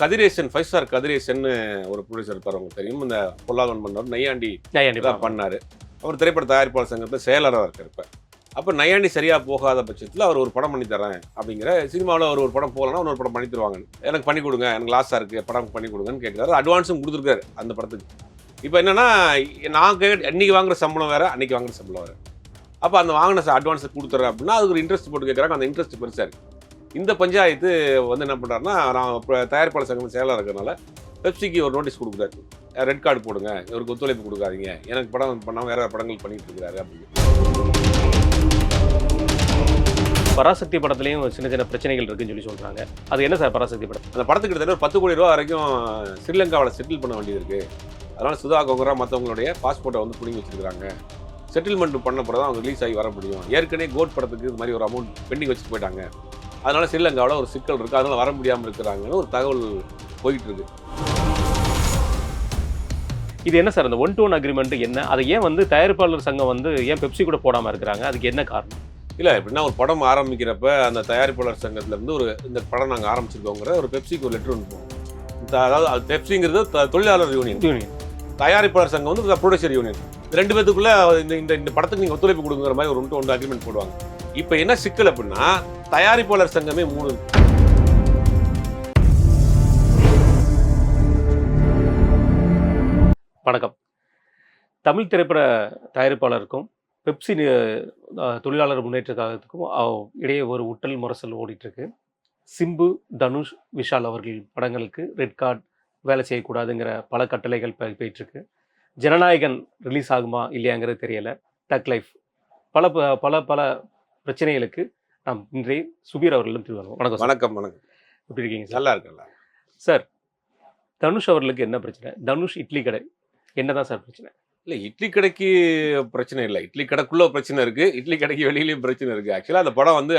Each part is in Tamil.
கதிரேசன் ஃபைவ் ஸ்டார் கதிரேசன் ஒரு ப்ரொடியூசர் இருப்பார் உங்களுக்கு தெரியும். இந்த பொல்லாதவன் பண்ணவர் நையாண்டி நையாண்டி தான் பண்ணார். அவர் திரைப்பட தயாரிப்பாளர் சங்கத்தில் செயலராக இருக்கார் இப்போ. அப்போ நையாண்டி சரியாக போகாத பட்சத்தில் அவர் ஒரு படம் பண்ணி தரேன் அப்படிங்கிற சினிமாவில் அவர் ஒரு படம் போகலன்னா இன்னொரு படம் பண்ணி தருவாங்க. எனக்கு பண்ணி கொடுங்க எனக்கு லாஸாக இருக்குது படம் பண்ணி கொடுங்கன்னு கேட்குறாரு அட்வான்ஸும் கொடுத்துருக்காரு அந்த படத்துக்கு. இப்போ என்னன்னா நான் கே அன்னைக்கு வாங்குற சம்பளம் வேறு அன்னைக்கு வாங்குற சம்பளம் வேறு. அப்போ அந்த வாங்கின அட்வான்ஸை கொடுத்துறேன் அப்படின்னா அதுக்கு ஒரு இன்ட்ரெஸ்ட் போட்டு கேட்குறாங்க அந்த இன்ட்ரெஸ்ட் பெருசாக இருக்குது இந்த பஞ்சாயத்து வந்து என்ன பண்ணுறாருன்னா நான் இப்போ தயாரிப்பாளர் சங்கம் செயலாக இருக்கிறனால பெப்சிக்கு ஒரு நோட்டீஸ் கொடுக்குறாரு. ரெட் கார்டு போடுங்க இவருக்கு ஒத்துழைப்பு கொடுக்காதீங்க. எனக்கு படம் பண்ணாமல் வேற படங்கள் பண்ணிட்டு இருக்கிறாரு அப்படின்னு. பராசக்தி படத்துலையும் சின்ன சின்ன பிரச்சனைகள் இருக்குன்னு சொல்லி சொல்றாங்க. அது என்ன சார் பராசக்தி படம்? அந்த படத்துக்கு கிட்டத்தட்ட ஒரு பத்து கோடி ரூபா வரைக்கும் ஸ்ரீலங்காவில் செட்டில் பண்ண வேண்டியது இருக்கு. அதனால சுதா கோகரா மற்றவங்களுடைய பாஸ்போர்ட்டை வந்து பிடிங்கி வச்சிருக்காங்க செட்டில்மெண்ட் பண்ண பிறகு தான் அவங்க ரிலீஸ் ஆகி வர முடியும். ஏற்கனவே கோட் படத்துக்கு இது மாதிரி ஒரு அமௌண்ட் பெண்டிங் வச்சுட்டு போயிட்டாங்க. அதனால ஸ்ரீலங்காவில் ஒரு சிக்கல் இருக்கு. அதனால வர முடியாமல் இருக்கிறாங்கன்னு ஒரு தகவல் போயிட்டு இருக்கு. இது என்ன சார் அந்த ஒன் டு ஒன் அக்ரிமெண்ட் என்ன? அதை ஏன் வந்து தயாரிப்பாளர் சங்கம் வந்து ஏன் பெப்சி கூட போடாம இருக்கிறாங்க? அதுக்கு என்ன காரணம்? இல்லை எப்படின்னா ஒரு படம் ஆரம்பிக்கிறப்ப அந்த தயாரிப்பாளர் சங்கத்துல இருந்து ஒரு இந்த படம் நாங்கள் ஆரம்பிச்சிருக்கோங்கிற ஒரு பெப்சிக்கு ஒரு லெட்டர் இந்த- அதாவது அது பெப்சிங்கிறது தொழிலாளர் யூனியன் யூனியன் தயாரிப்பாளர் சங்கம் வந்து ப்ரொடியூசர் யூனியன் ரெண்டு பேத்துக்குள்ள இந்த இந்த படத்துக்கு நீங்கள் ஒத்துழைப்பு கொடுங்கிற மாதிரி ஒரு ஒன்று ஒன்று அக்ரிமெண்ட் போடுவாங்க. இப்போ என்ன சிக்கல் அப்படின்னா தயாரிப்பாளர் சங்கமே மூணு. வணக்கம். தமிழ் திரைப்பட தயாரிப்பாளருக்கும் பெப்சி தொழிலாளர் முன்னேற்ற கழகத்துக்கும் இடையே ஒரு உட்டல் முரசல் ஓடிட்டுருக்கு. சிம்பு தனுஷ் விஷால் அவர்கள் படங்களுக்கு ரெட் கார்டு வேலை செய்யக்கூடாதுங்கிற பல கட்டளைகள் போயிட்டுருக்கு. ஜனநாயகன் ரிலீஸ் ஆகுமா இல்லையாங்கிறது தெரியலை. Thug life. பல ப- பல பல பிரச்சனைகளுக்கு நாம் இன்றைய சுபீர் அவர்களிடம் திருவாங்க வணக்கம். வணக்கம் வணக்கம். எப்படி இருக்கீங்க சார்? நல்லா இருக்குல்ல சார் தனுஷ் அவர்களுக்கு என்ன பிரச்சனை? தனுஷ் இட்லி கடை என்னதான் சார் பிரச்சனை? இல்லை இட்லி கடைக்கு பிரச்சனை இல்லை. இட்லி கடைக்குள்ள பிரச்சனை இருக்கு. இட்லி கடைக்கு வெளியிலயும் பிரச்சனை இருக்கு. ஆக்சுவலாக அந்த படம் வந்து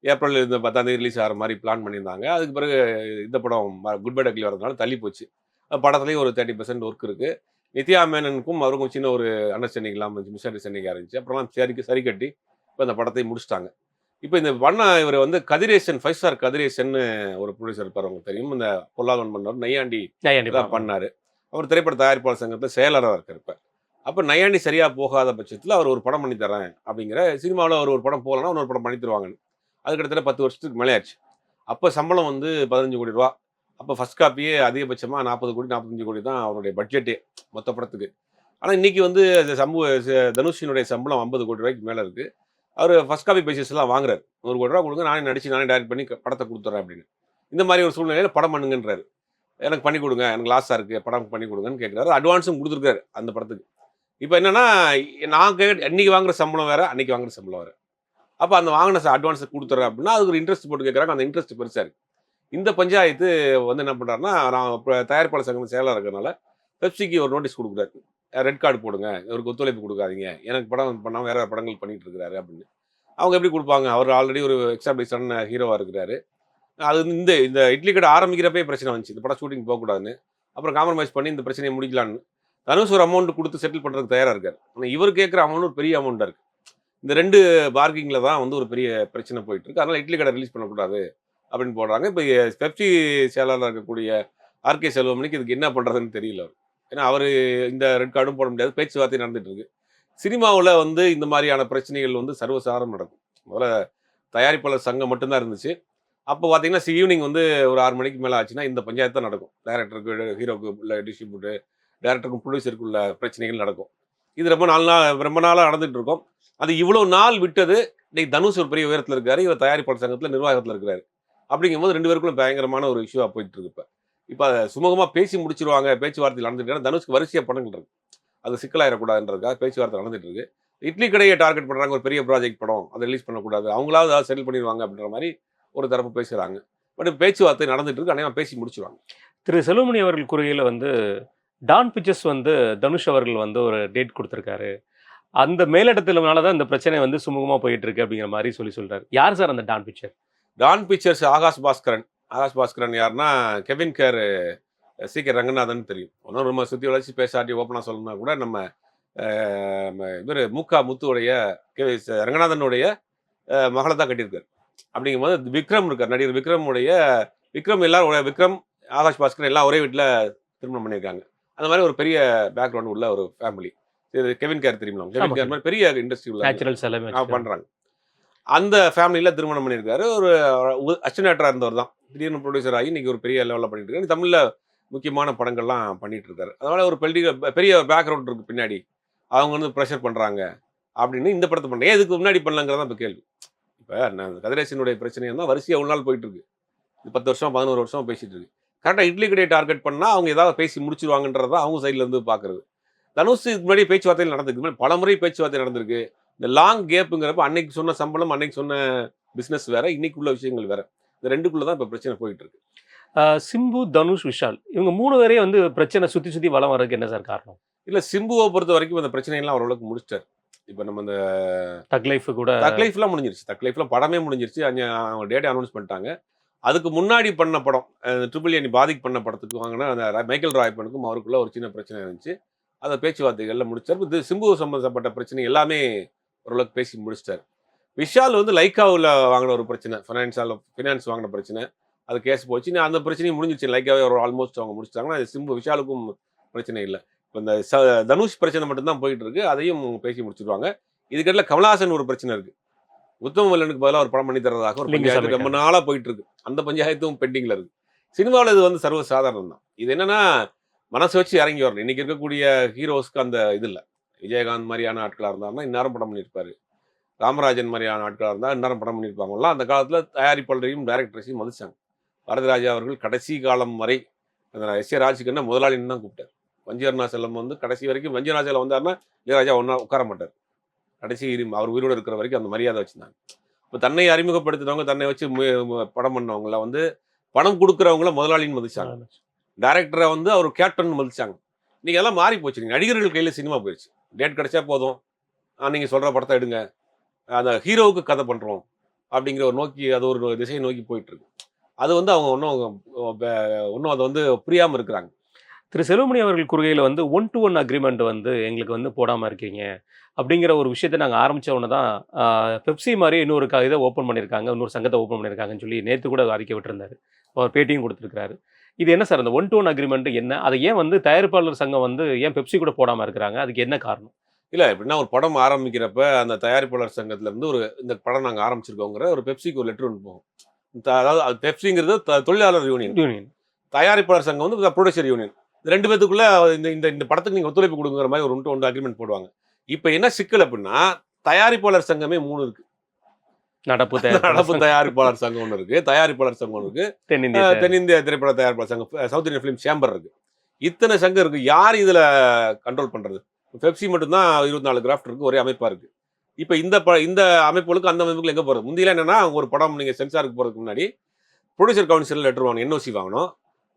ஏப்ரல் இந்த பத்தாம் தேதி ரிலீஸ் ஆகிற மாதிரி பிளான் பண்ணியிருந்தாங்க. அதுக்கு பிறகு இந்த படம் குட் பை டக்லி வரதுனால தள்ளி போச்சு. அந்த படத்துலேயும் ஒரு தேர்ட்டி பர்சன்ட் ஒர்க் இருக்கு. நித்யா மேனனுக்கும் அவருக்கும் சின்ன ஒரு அண்டர்ஸ்டாண்டிங் இல்லாமல் மிஸ் அண்டர்ஸ்டாண்டிங்காக இருந்துச்சு. அப்புறம்லாம் சரிக்கு சரி கட்டி இப்போ அந்த படத்தை முடிச்சிட்டாங்க. இப்போ இந்த பண்ண இவர் வந்து கதிரேசன் ஃபைவ் ஸ்டார் கதிரேசன் ஒரு ப்ரொடியூசர் இருப்பார் உங்களுக்கு தெரியும். இந்த பொல்லாதவன் பண்ணவர் நையாண்டி நையாண்டி தான் பண்ணாரு. அவர் திரைப்பட தயாரிப்பாளர் சங்கத்தில் செயலராக இருக்கார் இப்ப. அப்போ நையாண்டி சரியா போகாத பட்சத்தில் அவர் ஒரு படம் பண்ணி தரேன் அப்படிங்கிற சினிமாவில் அவர் ஒரு படம் போகலன்னா இன்னொரு படம் பண்ணி தருவாங்கன்னு. அது கிட்டத்தட்ட பத்து வருஷத்துக்கு மேலே ஆச்சு அப்போ சம்பளம் வந்து பதினஞ்சு கோடி ரூபா. அப்போ ஃபர்ஸ்ட் காப்பியே அதிகபட்சமாக நாற்பது கோடி நாற்பத்தஞ்சு கோடி தான் அவருடைய பட்ஜெட்டே மொத்த படத்துக்கு. ஆனால் இன்னைக்கு வந்து சம்பு தனுஷினுடைய சம்பளம் ஐம்பது கோடி ரூபாய்க்கு மேலே இருக்கு. அவர் ஃபஸ்ட் காப்பி பேசிஸ் வாங்குறாரு. ஒரு கோடி ரூபா கொடுங்க நானே நடிச்சு நானே டைரக்ட் பண்ணி படத்தை கொடுத்துட்றேன் அப்படின்னு. இந்த மாதிரி ஒரு சூழ்நிலையில் படம் பண்ணுங்கன்றாரு. எனக்கு பண்ணி கொடுங்க எனக்கு லாஸாக இருக்குது படம் பண்ணி கொடுங்கன்னு கேட்குறாரு அட்வான்ஸும் கொடுத்துருக்காரு அந்த படத்துக்கு. இப்போ என்னென்னா நான் கே அன்னைக்கு வாங்குற சம்பளம் வேறு அன்னைக்கு வாங்குற சம்பளம் வேறு. அப்போ அந்த வாங்கின அட்வான்ஸை கொடுத்துறேன் அப்படின்னா அதுக்கு ஒரு இன்ட்ரெஸ்ட் போட்டு கேட்குறாங்க அந்த இன்ட்ரெஸ்ட் பெருசாக இருக்குது இந்த பஞ்சாயத்து வந்து என்ன பண்ணுறாருன்னா நான் இப்போ தயாரிப்பாளர் சங்கம் செயலாக இருக்கிறனால பெப்சிக்கு ஒரு நோட்டீஸ் கொடுக்குறாரு. ரெட் கார்டு போடுங்க. இவருக்கு ஒத்துழைப்பு கொடுக்காதீங்க. எனக்கு படம் பண்ணாமல் வேற படங்கள் பண்ணிட்டு இருக்கிறாரு அப்படின்னு. அவங்க எப்படி கொடுப்பாங்க? அவர் ஆல்ரெடி ஒரு எக்ஸாம்பிளேஷன் ஹீரோவாக இருக்கிறாரு. அது வந்து இந்த இந்த இட்லி கடை ஆரம்பிக்கிறப்பே பிரச்சனை வந்துச்சு. இந்த படம் ஷூட்டிங் போகக்கூடாதுன்னு. அப்புறம் காம்ப்ரமைஸ் பண்ணி இந்த பிரச்சனையை முடிக்கலான்னு தனுஷ் ஒரு அமௌண்ட் கொடுத்து செட்டில் பண்ணுறதுக்கு தயாராக இருக்கார். ஆனால் இவர் கேட்குற அமௌண்ட் ஒரு பெரிய அமௌண்ட்டாக இருக்குது இந்த ரெண்டு பார்க்கிங்கில் தான் வந்து ஒரு பெரிய பிரச்சனை போயிட்டு இருக்கு அதனால் இட்லி கடை ரிலீஸ் பண்ணக்கூடாது அப்படின்னு போடுறாங்க. இப்போ பெப்சி செயலாளர் இருக்கக்கூடிய ஆர்கே செல்வமணிக்கு இதுக்கு என்ன பண்ணுறதுன்னு தெரியல அவர். ஏன்னா அவர் இந்த ரெட் கார்டும் போட முடியாது. பேச்சுவார்த்தை நடந்துட்டு இருக்கு சினிமாவில் வந்து இந்த மாதிரியான பிரச்சனைகள் வந்து சர்வசாரம் நடக்கும். முதல்ல தயாரிப்பாளர் சங்கம் மட்டும்தான் இருந்துச்சு. அப்போ பார்த்தீங்கன்னா ஈவினிங் வந்து ஒரு ஆறு மணிக்கு மேலே ஆச்சுன்னா இந்த பஞ்சாயத்து தான் நடக்கும். டேரக்டருக்கு ஹீரோக்கு உள்ள டிஸ்ட்ரிபியூட்டர் டேரக்டருக்கும் ப்ரொடியூசருக்கு உள்ள பிரச்சனைகள் நடக்கும். இது ரொம்ப நாள் நாள் ரொம்ப நாளாக நடந்துகிட்டு இருக்கும் அது இவ்வளோ நாள் விட்டது இன்னைக்கு தனுஷ் ஒரு பெரிய உயரத்தில் இருக்காரு. இவர் தயாரிப்பாளர் சங்கத்தில் நிர்வாகத்தில் இருக்கிறாரு. அப்படிங்கும்போது ரெண்டு பேருக்குள்ள பயங்கரமான ஒரு இஷ்யூவாக போயிட்டு இருக்கு இப்போ. இப்போ அதை சுமூகமாக பேசி முடிச்சிருவாங்க. பேச்சுவார்த்தை நடந்துட்டு. தனுஷ்க்கு வரிசையாக படங்கள் இருக்கு. அது சிக்கலாயிடக்கூடாதுன்றதுக்காக பேச்சுவார்த்தை நடந்துட்டு இருக்கு இட்லி கடையை டார்கெட் பண்ணுறாங்க ஒரு பெரிய ப்ராஜெக்ட் படம். அதை ரிலீஸ் பண்ணக்கூடாது. அவங்களாவது அதை செட்டில் பண்ணிடுவாங்க அப்படின்ற மாதிரி ஒரு தரப்பு பேசுகிறாங்க பட் பேச்சுவார்த்தை நடந்துட்டு இருக்கு அநேகமாக பேசி முடிச்சிருவாங்க. திரு செல்வமணி அவர்கள் கூறுகையில் வந்து டான் பிக்சர்ஸ் வந்து தனுஷ் அவர்கள் வந்து ஒரு டேட் கொடுத்துருக்காரு. அந்த மேலிடத்துலனால தான் இந்த பிரச்சனை வந்து சுமூகமாக போயிட்டு இருக்கு அப்படிங்கிற மாதிரி சொல்லி சொல்றாரு. யார் சார் அந்த Dawn picture Dawn pictures Aakash Baskaran. Aakash Baskaran யாருன்னா Kevin care C K Ranganathan தெரியும். ஒன்றும் ரொம்ப சுற்றி வளர்ச்சி பேசாட்டி ஓப்பனாக சொல்லணும்னா கூட நம்ம இவர் மூக்கா முத்துவுடைய கே ரங்கநாதனுடைய மகளை தான் கட்டியிருக்காரு. அப்படிங்கும்போது விக்ரம் இருக்கார் நடிகர் விக்ரமுடைய விக்ரம் எல்லாரும் விக்ரம் ஆகாஷ் பாஸ்கர் எல்லாம் ஒரே வீட்டில் திருமணம் பண்ணியிருக்காங்க. அந்த மாதிரி ஒரு பெரிய பேக்ரவுண்ட் உள்ள ஒரு ஃபேமிலி இது கெவின் கேர் தெரியுமா கெவின். கேர் மாதிரி பெரிய இண்டஸ்ட்ரி உள்ள பண்றாங்க. அந்த ஃபேமிலியில் திருமணம் பண்ணியிருக்காரு. ஒரு அச்சனேட்டராக இருந்தவர் தான். திடீர்னு ப்ரொடியூசர் ஆகி இன்னைக்கு ஒரு பெரிய லெவலில் பண்ணிட்டு இருக்காரு. தமிழில் முக்கியமான படங்கள்லாம் பண்ணிட்டு இருக்காரு. அதனால் ஒரு பெரிய பெரிய பேக்ரவுண்ட் இருக்குது பின்னாடி. அவங்க வந்து ப்ரெஷர் பண்ணுறாங்க அப்படின்னு இந்த படத்தை பண்ணுறேன் இதுக்கு முன்னாடி பண்ணலங்கிறதான் இப்போ கேள்வி. இப்போ நான் கதிரேசனுடைய பிரச்சனை தான் வரிசையாக ஒரு நாள் போயிட்டு இருக்கு. இது பத்து வருஷம் பதினோரு வருஷம் பேசிட்டு இருக்கு. கரெக்டாக இட்லி கடையை டார்கெட் பண்ணால் அவங்க ஏதாவது பேசி முடிச்சிருவாங்கன்றத அவங்க சைட்லேருந்து பார்க்குறது தனுஷ் இதுக்கு முன்னாடி பேச்சுவார்த்தையில் நடந்திருக்கு. பல முறை பேச்சுவார்த்தை நடந்திருக்கு. இந்த லாங் கேப்புங்கிறப்ப அன்னைக்கு சொன்ன சம்பளம் அன்னைக்கு சொன்ன பிஸ்னஸ் வேற இன்னைக்கு உள்ள விஷயங்கள் வேற. இந்த ரெண்டுக்குள்ள தான் இப்போ பிரச்சனை போயிட்டு இருக்கு சிம்பு தனுஷ் விஷால் இவங்க மூணு பேரையும் வந்து பிரச்சனை சுத்தி சுத்தி வளம் வர்றதுக்கு என்ன சார் காரணம்? இல்ல சிம்புவை பொறுத்த வரைக்கும் அந்த பிரச்சனையெல்லாம் ஓரளவுக்கு முடிச்சிட்டார். இப்போ நம்ம இந்த தக் லைஃப் கூட தக் லைஃப்லாம் முடிஞ்சிருச்சு. தக் லைஃப்ல படமே முடிஞ்சிருச்சு. அவங்க டேட்டை அனௌன்ஸ் பண்ணிட்டாங்க. அதுக்கு முன்னாடி பண்ண படம் ட்ரிபிள் ஏனி பாதிக் பண்ண படத்துக்கு வாங்கின அந்த மைக்கேல் ராய்ப்பனுக்கும் அவருக்குள்ள ஒரு சின்ன பிரச்சனை இருந்துச்சு. அதை பேச்சுவார்த்தைகள்ல முடிச்சார். இது சிம்பு சம்பந்தப்பட்ட பிரச்சனை எல்லாமே ஓரளவுக்கு பேசி முடிச்சிட்டார். விஷால் வந்து லைக்காவில் வாங்கின ஒரு பிரச்சனை. ஃபினான்ஸால் ஃபினான்ஸ் வாங்கின பிரச்சனை. அது கேஸ் போச்சு. அந்த பிரச்சனையும் முடிஞ்சிச்சு லைக்காவே ஒரு ஆல்மோஸ்ட் அவங்க முடிச்சிட்டாங்கன்னா அது சிம்பு விஷாலுக்கும் பிரச்சனை இல்லை. இப்போ இந்த ச- தனுஷ் பிரச்சனை மட்டும்தான் போயிட்டு இருக்கு அதையும் பேசி முடிச்சிருவாங்க. இதுக்கிட்ட கமலஹாசன் ஒரு பிரச்சனை இருக்கு. உத்தம மல்லனுக்கு பதிலாக ஒரு படம் பண்ணி தரதாக ஒரு பஞ்சாயத்து ரொம்ப நாளா போயிட்டு இருக்கு அந்த பஞ்சாயத்தும் பெண்டிங்ல இருக்கு. சினிமாவில் இது வந்து சர்வ சாதாரணம் தான் இது என்னன்னா மனசு வச்சு இறங்கி வரணும். இன்னைக்கு இருக்கக்கூடிய ஹீரோஸ்க்கு அந்த இது இல்லை. விஜயகாந்த் மாதிரியான ஆட்களாக இருந்தாருன்னா இந்நேரம் படம் பண்ணியிருப்பாரு. ராமராஜன் மாதிரியான ஆட்களாக இருந்தால் இந்நேரம் படம் பண்ணியிருப்பாங்கலாம் அந்த காலத்தில் தயாரிப்பாளரையும் டைரக்டர்ஸையும் மதிச்சாங்க. வரதராஜா அவர்கள் கடைசி காலம் வரை அந்த எஸ் ஏ ராஜ்கண்ணா முதலாளின்னு தான் கூப்பிட்டார். வஞ்சியர்னா செல்லம் வந்து கடைசி வரைக்கும் வஞ்சியர்னா செல்லம் வந்தாருன்னா இளையராஜா ஒன்றா உட்கார மாட்டார். கடைசி அவர் உயிரோடு இருக்கிற வரைக்கும் அந்த மரியாதை வச்சுருந்தாங்க. இப்போ தன்னை அறிமுகப்படுத்தினவங்க தன்னை வச்சு படம் பண்ணவங்கள வந்து பணம் கொடுக்குறவங்கள முதலாளின்னு மதிச்சாங்க. டேரக்டரை வந்து அவர் கேப்டன் மதிச்சாங்க. நீங்க எல்லாம் மாறி போச்சு நீங்க நடிகர்கள் கையில சினிமா போயிடுச்சு டேட் கிடைச்சா போதும். நீங்கள் சொல்கிற படத்தை எடுங்க. அந்த ஹீரோவுக்கு கதை பண்ணுறோம் அப்படிங்கிற ஒரு நோக்கி அது ஒரு திசையை நோக்கி போயிட்டுருக்கு. அது வந்து அவங்க ஒன்றும் ஒன்றும் அதை வந்து புரியாமல் இருக்கிறாங்க. திரு. செல்வமணி அவர்கள் குறுகையில் வந்து ஒன் டு ஒன் அக்ரிமெண்ட் வந்து எங்களுக்கு வந்து போடாமல் இருக்கீங்க அப்படிங்கிற ஒரு விஷயத்தை நாங்கள் ஆரம்பித்த உடனே தான் பெப்சி மாதிரி இன்னொரு க- இதை ஓப்பன் பண்ணியிருக்காங்க. இன்னொரு சங்கத்தை ஓப்பன் பண்ணியிருக்காங்கன்னு சொல்லி நேற்று கூட அறிக்கை விட்டுருந்தாரு. அவர் பேட்டியும் கொடுத்துருக்காரு இது என்ன சார் அந்த ஒன் டு ஒன் அக்ரிமெண்ட் என்ன? அதை ஏன் வந்து தயாரிப்பாளர் சங்கம் வந்து ஏன் பெப்சி கூட போடாமல் இருக்கிறாங்க? அதுக்கு என்ன காரணம்? இல்ல எப்படின்னா ஒரு படம் ஆரம்பிக்கிறப்ப அந்த தயாரிப்பாளர் சங்கத்துல இருந்து ஒரு இந்த படம் நாங்க ஆரம்பிச்சிருக்கோங்கிற ஒரு பெப்சிக்கு ஒரு லெட்டர் ஒன்று போகும். அதாவது அது பெப்சிங்கிறது தொழிலாளர் யூனியன் யூனியன் தயாரிப்பாளர் சங்கம் வந்து ப்ரொடியூசர் யூனியன் இந்த ரெண்டு பேத்துக்குள்ள இந்த இந்த இந்த படத்துக்கு நீங்க ஒத்துழைப்பு கொடுங்கிற மாதிரி ஒரு ஒன்று ஒன்று அக்ரிமெண்ட் போடுவாங்க. இப்போ என்ன சிக்கல் அப்படின்னா தயாரிப்பாளர் சங்கமே மூணு இருக்கு. நடப்பு நடப்பு தயாரிப்பு தயாரிப்பாளர் சங்கம் ஒன்று இருக்கு தயாரிப்பாளர் சங்கம் ஒன்று இருக்கு. தென்னிந்திய தென்னிந்திய திரைப்பட தயாரிப்பாளர் சங்கம் சவுத் இந்தியன் ஃபிலிம் சேம்பர் இருக்கு. இத்தனை சங்கம் இருக்கு. யார் இதுல கண்ட்ரோல் பண்றது? பெப்சி மட்டும்தான் இருபத்தி நாலு கிராஃப்ட் இருக்கு ஒரே அமைப்பா இருக்கு. இப்போ இந்த ப இந்த அமைப்புகளுக்கு அந்த அமைப்புகள் எங்க போறது? முந்தியில என்னன்னா ஒரு படம் நீங்க சென்சாருக்கு போறதுக்கு முன்னாடி ப்ரொடியூசர் கவுன்சில் லெட்டர் வாங்கணும் என்ஓசி வாங்கணும்.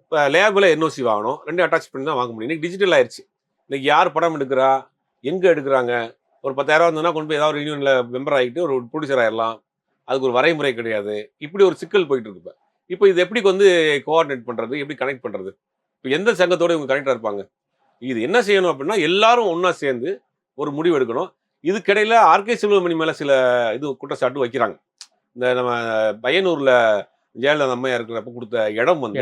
இப்போ லேபில் என்ஓசி வாங்கணும். ரெண்டும் அட்டாச் பண்ணி தான் வாங்க முடியும். இன்னைக்கு டிஜிட்டல் ஆயிருச்சு. இன்னைக்கு யார் படம் எடுக்கிறா? எங்க எடுக்கிறாங்க? ஒரு பத்தாயிரம் வந்ததுன்னா கொண்டு போய் ஏதாவது ஒரு யூனியன்ல மெம்பர் ஆகிட்டு ஒரு ப்ரொடியூசர் ஆயிடலாம் அதுக்கு ஒரு வரைமுறை கிடையாது. இப்படி ஒரு சிக்கல் போயிட்டு இருக்கு இப்போ இது எப்படி வந்து கோஆர்டினேட் பண்றது? எப்படி கனெக்ட் பண்றது? இப்போ எந்த சங்கத்தோட இவங்க கனெக்டா இருப்பாங்க? இது என்ன செய்யணும் அப்படின்னா எல்லாரும் ஒண்ணா சேர்ந்து ஒரு முடிவு எடுக்கணும். இதுக்கிடையில ஆர்கே செல்வமணி மேல சில இது குற்றச்சாட்டு வைக்கிறாங்க. இந்த நம்ம பையனூர்ல ஜெயலலிதா அம்மையா இருக்கிறப்ப கொடுத்த இடம் வந்து.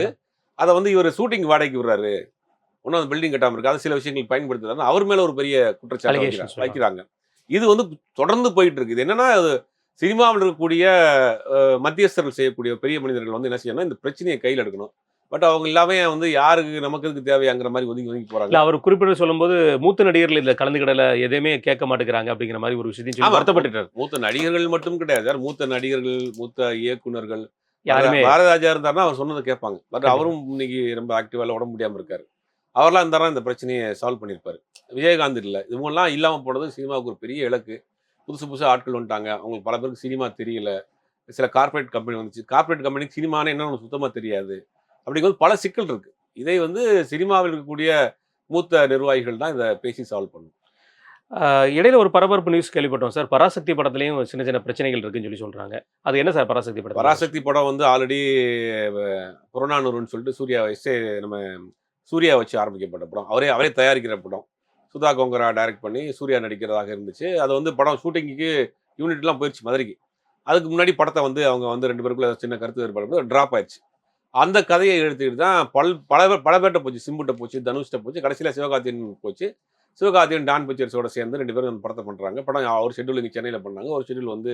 அதை வந்து இவர் ஷூட்டிங் வாடகைக்கு விடுறாரு. ஒன்றும் அந்த பில்டிங் கட்டாம இருக்கு. அது சில விஷயங்கள் பயன்படுத்துறாரு. அவர் மேல ஒரு பெரிய குற்றச்சாட்டு வைக்கிறாங்க- இது வந்து தொடர்ந்து போயிட்டு இருக்கு இது என்னன்னா அது சினிமாவில் இருக்கக்கூடிய மத்தியஸ்தர்கள் செய்யக்கூடிய பெரிய மனிதர்கள் வந்து என்ன செய்யணும் இந்த பிரச்சனையை கையில் எடுக்கணும். பட் அவங்க எல்லாமே வந்து யாருக்கு நமக்கு இதுக்கு தேவையாங்கிற மாதிரி ஒதுங்கி ஒதுங்கி போறாங்க. அவர் குறிப்பிட்டு சொல்லும்போது மூத்த நடிகர்கள் இதுல கலந்துக்கிடல எதையுமே கேட்க மாட்டேங்கிறாங்க அப்படிங்கிற மாதிரி ஒரு விஷயத்தையும். வருத்தப்பட்டுட்டார். மூத்த நடிகர்கள் மட்டும் கிடையாது. யார் மூத்த நடிகர்கள் மூத்த இயக்குனர்கள் யாருமே. பாரதிராஜா இருந்தாருன்னா அவர் சொன்னதை கேட்பாங்க. பட். அவரும் இன்னைக்கு ரொம்ப ஆக்டிவால உடம்பு முடியாம இருக்காரு. அவர்லாம் இருந்தாரா இந்த பிரச்சனையை சால்வ் பண்ணியிருப்பாரு. விஜயகாந்த் இல்லை. இவங்கெல்லாம் இல்லாம போனது சினிமாவுக்கு ஒரு பெரிய இலக்கு. புதுசு புதுசு ஆட்கள் வந்துட்டாங்க. அவங்களுக்கு பல பேருக்கு சினிமா தெரியல. சில கார்ப்பரேட் கம்பெனி வந்துச்சு. கார்ப்பரேட் கம்பெனிக்கு சினிமானே என்னன்னு சுத்தமா தெரியாது. அப்படிங்கும்போது பல சிக்கல் இருக்கு. இதை வந்து சினிமாவில் இருக்கக்கூடிய மூத்த நிர்வாகிகள் தான் இதை பேசி சால்வ் பண்ணணும். ஆஹ் இடையில ஒரு பரபரப்பு நியூஸ் கேள்விப்பட்டோம் சார். பராசக்தி படத்துலயும் சின்ன சின்ன பிரச்சனைகள் இருக்குன்னு சொல்லி சொல்றாங்க. அது என்ன சார் பராசக்தி படம் பராசக்தி படம் வந்து ஆல்ரெடி புறநானூறுன்னு சொல்லிட்டு சூர்யா எஸ்ஏ நம்ம சூர்யா வச்சு ஆரம்பிக்கப்பட்ட படம். அவரே அவரே தயாரிக்கிற படம். சுதா கோங்கரா டைரக்ட் பண்ணி சூர்யா நடிக்கிறதாக இருந்துச்சு. அது வந்து படம் ஷூட்டிங்க்கு யூனிட்லாம் போயிடுச்சு மதுரைக்கு. அதுக்கு முன்னாடி படத்தை வந்து அவங்க வந்து ரெண்டு பேருக்குள்ள சின்ன கருத்து வேறுபாடு ட்ராப் ஆயிடுச்சு. அந்த கதையை எடுத்துக்கிட்டு தான் பல் பல பேர் பல பேர்கிட்ட போச்சு. சிம்புட்ட போச்சு தனுஷ்ட போச்சு கடைசியில் சிவகார்த்தியன் போச்சு. சிவகார்த்தியன் டான் பிக்சர்ஸோட சேர்ந்து ரெண்டு பேரும் அந்த படத்தை பண்ணுறாங்க படம் ஒரு ஷெட்யூல் இங்கே சென்னையில் பண்ணாங்க. ஒரு ஷெட்யூல் வந்து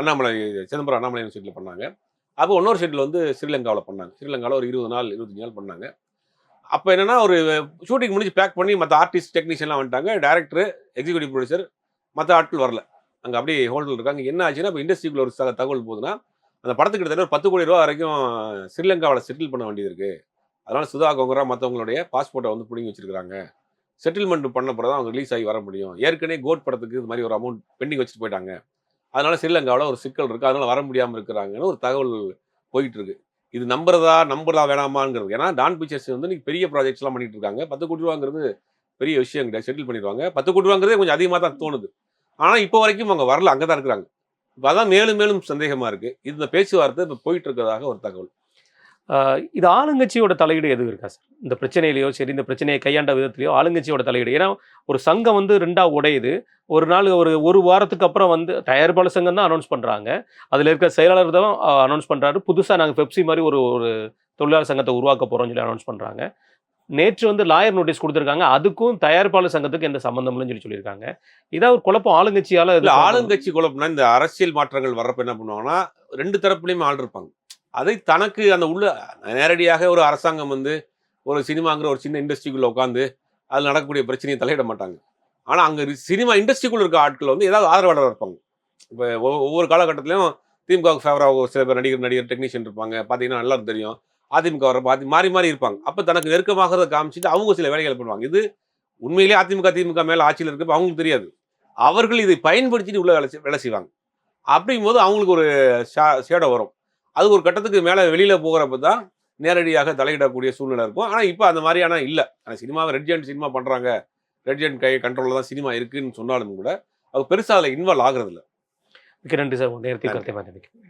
அண்ணாமலை சிதம்பரம் அண்ணாமலை யூனிவர்சிட்டியில் பண்ணாங்க. அப்போ இன்னொரு ஷெட்யூல் வந்து ஸ்ரீலங்காவில் பண்ணாங்க. ஸ்ரீலங்காவில் ஒரு இருபது நாள் இருபத்தஞ்சு நாள் பண்ணாங்க. அப்போ என்னென்னா ஒரு ஷூட்டிங் முடிஞ்சு பேக் பண்ணி மற்ற ஆர்டிஸ்ட் டெக்னீஷியன்லாம் வந்துட்டாங்க. டேரக்டர் எக்ஸிக்யூட்டிவ் ப்ரொடியூசர் மற்ற ஆட்கள் வரல. அங்கே அப்படியே ஹோல்டில் இருக்காங்க. என்ன ஆச்சுன்னா இப்போ இண்டஸ்ட்ரிக்குள்ள ஒரு தகவல் போகுதுன்னா அந்த படத்துக்கு கிட்டத்தட்ட ஒரு பத்து கோடி ரூபா வரைக்கும் ஸ்ரீலங்காவில் செட்டில் பண்ண வேண்டியது இருக்குது அதனால் சுதா கோங்கரா மற்றவங்களுடைய பாஸ்போர்ட்டை வந்து பிடிங்கி வச்சிருக்காங்க செட்டில்மெண்ட் பண்ண பிறகு தான் அவங்க ரிலீஸ் ஆகி வர முடியும். ஏற்கனவே கோட் படத்துக்கு இது மாதிரி ஒரு அமௌண்ட் பெண்டிங் வச்சுட்டு போயிட்டாங்க. அதனால் ஸ்ரீலங்காவில் ஒரு சிக்கல் இருக்குது அதனால் வர முடியாமல் இருக்கிறாங்கன்னு ஒரு தகவல் போயிட்டு இருக்கு. இது நம்புறதா நம்புறதா வேணாமாங்கிறது. ஏன்னா டான் பிக்சர்ஸ் வந்து இன்னைக்கு பெரிய ப்ராஜெக்ட்ஸ்லாம் பண்ணிட்டு இருக்காங்க. பத்து கோடி ரூபாங்கிறது பெரிய விஷயம் கிடையாது. செட்டில் பண்ணிடுவாங்க. பத்து கோடி ரூபாங்கிறதே கொஞ்சம் அதிகமாக தான் தோணுது. ஆனால் இப்போ வரைக்கும் அவங்க வரல. அங்கே தான் இருக்கிறாங்க. இப்போ அதான் மேலும் மேலும் சந்தேகமாக இருக்குது இந்த பேச்சுவார்த்தை இப்போ போயிட்டு இருக்கிறதாக ஒரு தகவல். இது ஆளுங்கட்சியோட தலையீடு எதுவும் இருக்கா சார்? இந்த பிரச்சனையிலையோ சரி இந்த பிரச்சனையை கையாண்ட விதத்திலையோ ஆளுங்கட்சியோட தலையீடு. ஏன்னா ஒரு சங்கம் வந்து ரெண்டா உடையுது. ஒரு நாள் ஒரு ஒரு வாரத்துக்கு அப்புறம் வந்து தயாரிப்பாளர் சங்கம் தான் அனௌன்ஸ் பண்றாங்க. அதுல இருக்க செயலாளர் தான் அனௌன்ஸ் பண்றாரு. புதுசா நாங்க பெப்சி மாதிரி ஒரு ஒரு தொழிலாளர் சங்கத்தை உருவாக்க போறோம்னு சொல்லி அனௌன்ஸ் பண்றாங்க. நேற்று வந்து லாயர் நோட்டீஸ் கொடுத்துருக்காங்க. அதுக்கும் தயாரிப்பாளர் சங்கத்துக்கு எந்த இல்லைன்னு சொல்லி சொல்லியிருக்காங்க. இதான் ஒரு குழப்பம் ஆளுங்கட்சியால இல்ல ஆளுங்கட்சி குழப்பம்னா இந்த அரசியல் மாற்றங்கள் வர்றப்ப என்ன பண்ணுவாங்கன்னா ரெண்டு தரப்புலையுமே ஆள் இருப்பாங்க. அதை தனக்கு அந்த உள்ள நேரடியாக ஒரு அரசாங்கம் வந்து ஒரு சினிமாங்கிற ஒரு சின்ன இண்டஸ்ட்ரிக்குள்ளே உட்காந்து அதில் நடக்கக்கூடிய பிரச்சனையை தலையிட மாட்டாங்க. ஆனால் அங்கே சினிமா இண்டஸ்ட்ரிக்குள்ள இருக்க ஆட்கள் வந்து ஏதாவது ஆதரவாளர் இருப்பாங்க. இப்போ ஒவ்வொரு காலகட்டத்திலையும் திமுகவுக்கு ஃபேவராக சில பேர் நடிகர் நடிகர் டெக்னீஷியன் இருப்பாங்க. பார்த்தீங்கன்னா எல்லாரும் தெரியும். அதிமுக வர பார்த்து மாறி மாறி இருப்பாங்க. அப்போ தனக்கு நெருக்கமாகறத காமிச்சிட்டு அவங்க சில வேலைகள் பண்ணுவாங்க. இது உண்மையிலேயே அதிமுக திமுக மேலே ஆட்சியில் இருக்கப்போ அவங்களுக்கு தெரியாது. அவர்கள் இதை பயன்படுத்திட்டு உள்ள வேலை வேலை செய்வாங்க. அப்படிங்கும்போது அவங்களுக்கு ஒரு ஷேடோ வரும். அது ஒரு கட்டத்துக்கு மேலே வெளியில் போகிறப்ப தான் நேரடியாக தலையிடக்கூடிய சூழ்நிலை இருக்கும். ஆனால் இப்போ அந்த மாதிரியான இல்லை. ஆனால் சினிமாவை ரெட் சினிமா பண்ணுறாங்க ரெட் கை கண்ட்ரோலில் தான் சினிமா இருக்குன்னு சொன்னாலும் கூட அது பெருசாக அதில் இன்வால்வ் ஆகுறதில்ல. மிக்க நன்றி சார். நேரத்தை. கருத்தை